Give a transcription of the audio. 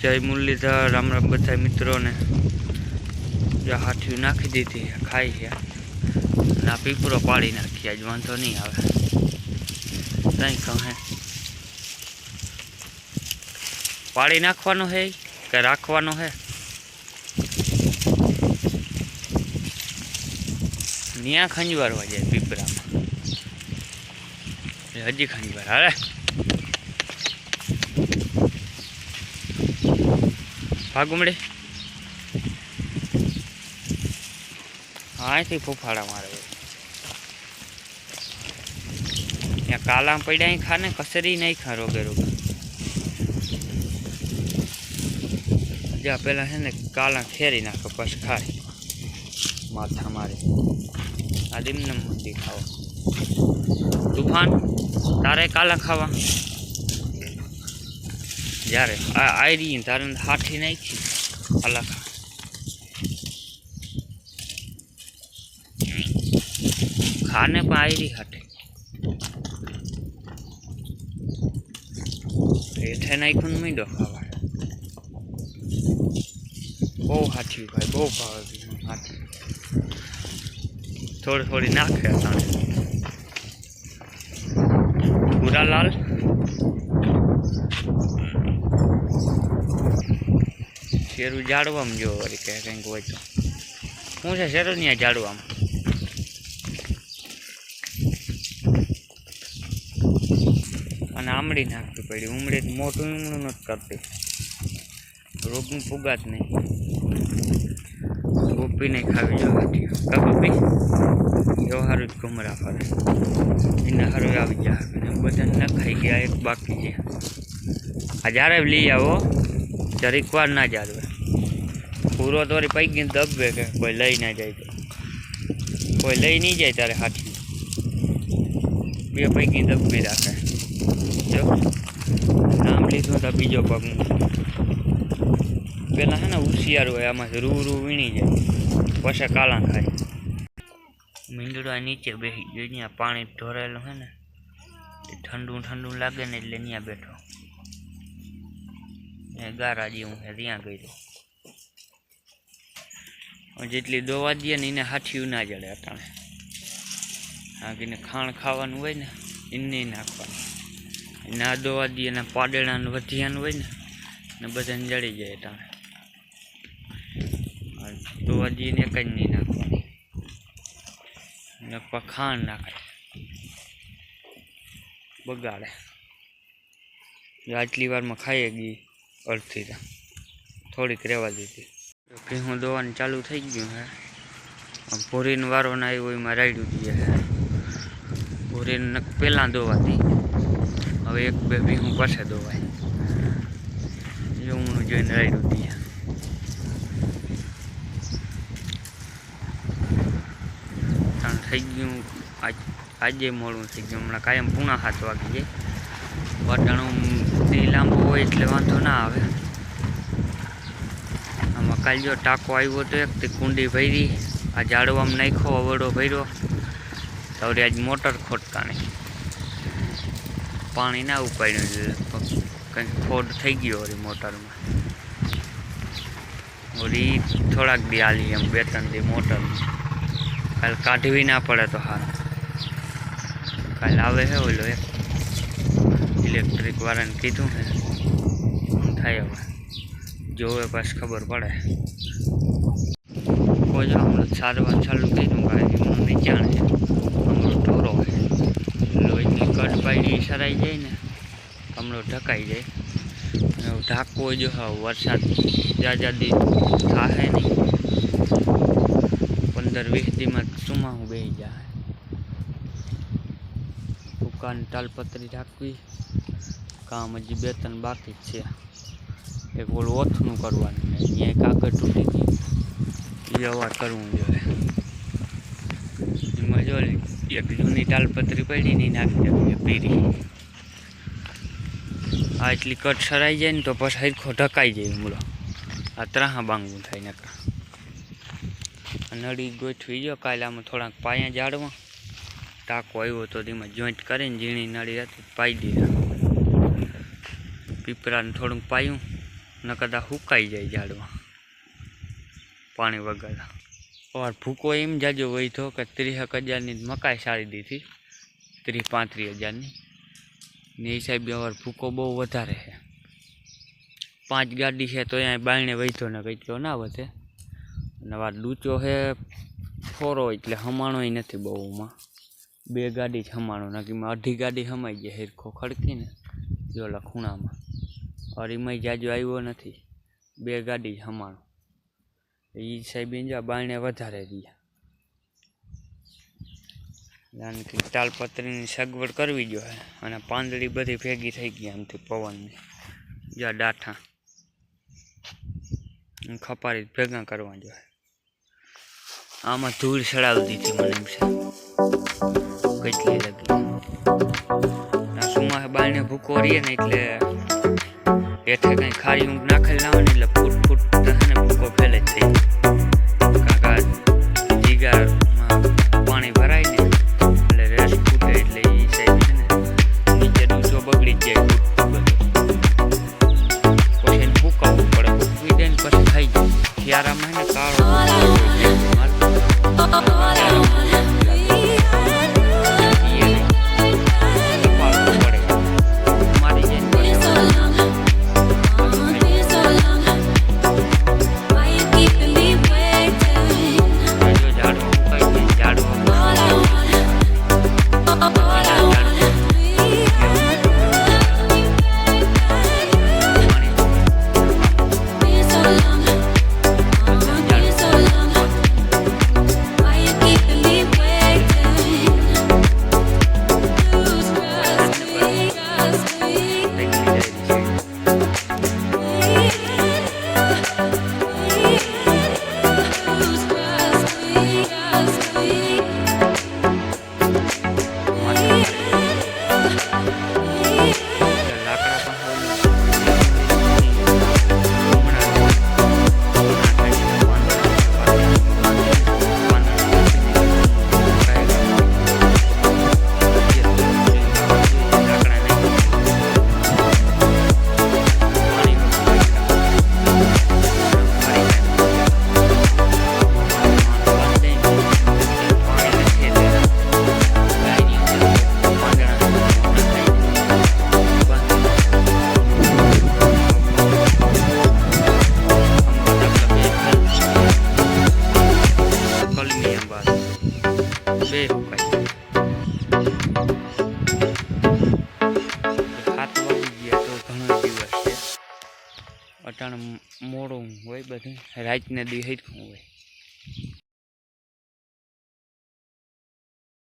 જય મુરલીધર, રામ રામ બધા મિત્રોને. જે હાથીઓ નાખી દીધી ખાઈ છે. અને આ પાડી નાખી, આજ વાંધો નહીં આવે. કંઈ કહે પાડી નાખવાનો હે કે રાખવાનો છે ન્યા ખંજવારવા જાય પીપરામાં હજી ખંજવાર હારે ભાગુમડે અહીંથી ફૂફાડા મારે. ત્યાં કાલા પડ્યા અહીં ખાને, કસરી નહીં ખા રોગે રોગે. જ્યાં પેલા છે ને કાલા ફેરી નાખો, પછી ખાય. માથા મારે. આ દિમને મંદી ખાવા. તુફાન? તારે કાલા ખાવા? જ્યારે આ આયરી ધારણ હાથી નાખી કાલા ખાને પણ આયરી હાથે. હેઠે નાખ્યું મીંડો ખાવા. બહુ હાથી ભાઈ, બહુ ભાવે હાથી. થોડી થોડી નાખે અટાણે શેરું ઝાડવામાં જો વળી કે કંઈક હોય તો. શું છે શેરું ત્યાં ઝાડવામાં અને આમળી નાખવી પડી. ઉમળી મોટું ઉમળું નથી કરતી. રોગનું ફુગાત નહીં. ગોપીને ખાવી જવાથી ગોપી? એવો સારું જ ઘુમરા ફરે એને સારું આવી જાય બધા ન ખાઈ ગયા, એક બાકી છે. આ જ્યારે લઈ આવો જરીક વાર ના જાળવે. પૂરો તો વળી પૈકી દબવે કે કોઈ લઈ ના જાય તો. કોઈ લઈ નહીં જાય ત્યારે હાથી બે પૈકી દબવી રાખે. જો. નામ લીધું તો બીજો પગ પેલા હે ને હોશિયાર હોય, આમાં રૂ રૂ વીણી જાય. પછી કાળા ખાય. મીંદડા નીચે બેસી ગયો ત્યાં પાણી ઢોરાયેલું હે ને ઠંડુ ઠંડુ લાગે ને એટલે ત્યાં બેઠો. ગારા જેવું છે ત્યાં ગયો જેટલી દોવા દઈએ ને એને હાથિયું ના જડે અટાણે. કે ખાણ ખાવાનું હોય ને, એને નાખવાનું. ના દોવા દઈએ ને પાડેડાનું વધિયાનું હોય ને ને બધાને જડી જાય અટાણે. દોવા દઈએ ને કંઈ નહીં નાખવાનું. ને ખાણ નાખે બગાડે. આટલી વારમાં ખાઈ ગઈ અડધી થોડીક રહેવા દીધી. ભીહું દોવાનું ચાલુ થઈ ગયું હે. ભોરીન વારો ના આવ્યો, એમાં રાડ્યું દઈએ હે ભૂરીને પહેલાં દોવાતી. હવે એક બે ભીહું પાસે દોવાય. જમણું જોઈને રાડ્યું દઈએ થઈ ગયું. આજ મોડું થઈ ગયું. હમણાં કાયમ પૂણા હાથ વાગી જાય વટાણું લાંબો હોય એટલે વાંધો ના આવે. કાલ જો ટાંકો આવ્યો હતો એક તે કુંડી ભરી, આ ઝાડવામાં નાખ્યો અવડો ભર્યો. વળી આજ મોટર ખોટકાણી પાણી ના ઉપાડ્યું એટલે કંઈક ખોટ થઈ ગયો હવે મોટરમાં. ઓરી થોડાક દી આલી એમ, બે ત્રણ દી મોટર કાલ કાઢવી ના પડે તો હાલ. કાલ આવે છે ઓલો એક. ઇલેક્ટ્રિક વાળાને કીધું હે. થાય હવે? જોવે પાછ ખબર પડે. કોઈ હમણાં સારવાર ચાલુ કર્યું કાંઈ મને નીચાણ છે હમણાં ઢોરો લોહીની કટ પાડી સરાઈ જાય ને, હમણાં ઢકાઈ જાય. ઢાંકવો જો હા, વરસાદ જાજાદી થાય નહીં. પંદર વીસ દીમાં સુમાહું બેસી જાય. દુકાન તાલપત્રી ઢાંકવી કામ હજી બે ત્રણ બાકી છે. એક ઓલું ઓથનું કરવાનું ને અહીંયા કાગળ તૂટી ગઈ એ અવાર કરવું જોઈએ એમાં જો એક જૂની તાલપત્રી પડી નહીં નાખી દેવી પીરી. આ એટલી કટ સરાઈ જાય ને તો પછી હરખો ઢકાઈ જાય હુમલો આ ત્રાહા બાંગવું થાય નકા નળી ગોઠવી ગયો કાલે આમાં થોડાક પાયા જાડવા ટાંકો આવ્યો તો તેમાં જોઈન્ટ કરીને ઝીણી નળી હતી, પાઈ દે પીપળાને થોડુંક પાયું. ન કદાચ સુકાઈ જાય ઝાડમાં પાણી વગર. અવાર ભૂકો એમ જાજો હોય કે ત્રીસેક હજારની મકાઈ સારી દીધી ત્રીસ પાંત્રીસ હજારની. ને એ હિસાબે અવાર ભૂકો બહુ વધારે છે. પાંચ ગાડી છે તો અહીંયા બાયણે વૈધો ને કંઈક ના વધે. અને વાર લૂચો છે ફોરો એટલે હમાણોય નથી બહુમાં. બે ગાડી જ હમાણો નાખી અઢી ગાડી હમાઈ જાય હેરખો ખડકીને. જોલા ખૂણામાં. અરીમાં જાજો આવ્યો નથી. બે ગાડી હમાણો. એ સાહેબ જા બાણે વધારે રહ્યા. તાલપત્રીની સગવડ કરવી જોઈએ અને પાંદડી બધી ભેગી થઈ ગઈ આમથી પવનની. જ્યાં ડાઠા ખપારી ભેગા કરવા જોઈએ આમાં ધૂળ ચડાવી દીધી મને એમ છે. કેટલી લગી. સુમા સુમાં ભૂકો રહીએ ને એટલે હેઠે કઈ ખારી ઊંઘ નાખેલ હોય ને એટલે ફૂટ ફૂટ હે ભૂકો ફેલે થઈ અટાણ મોડું હોય બધું. રાતને દી હરખું હોય.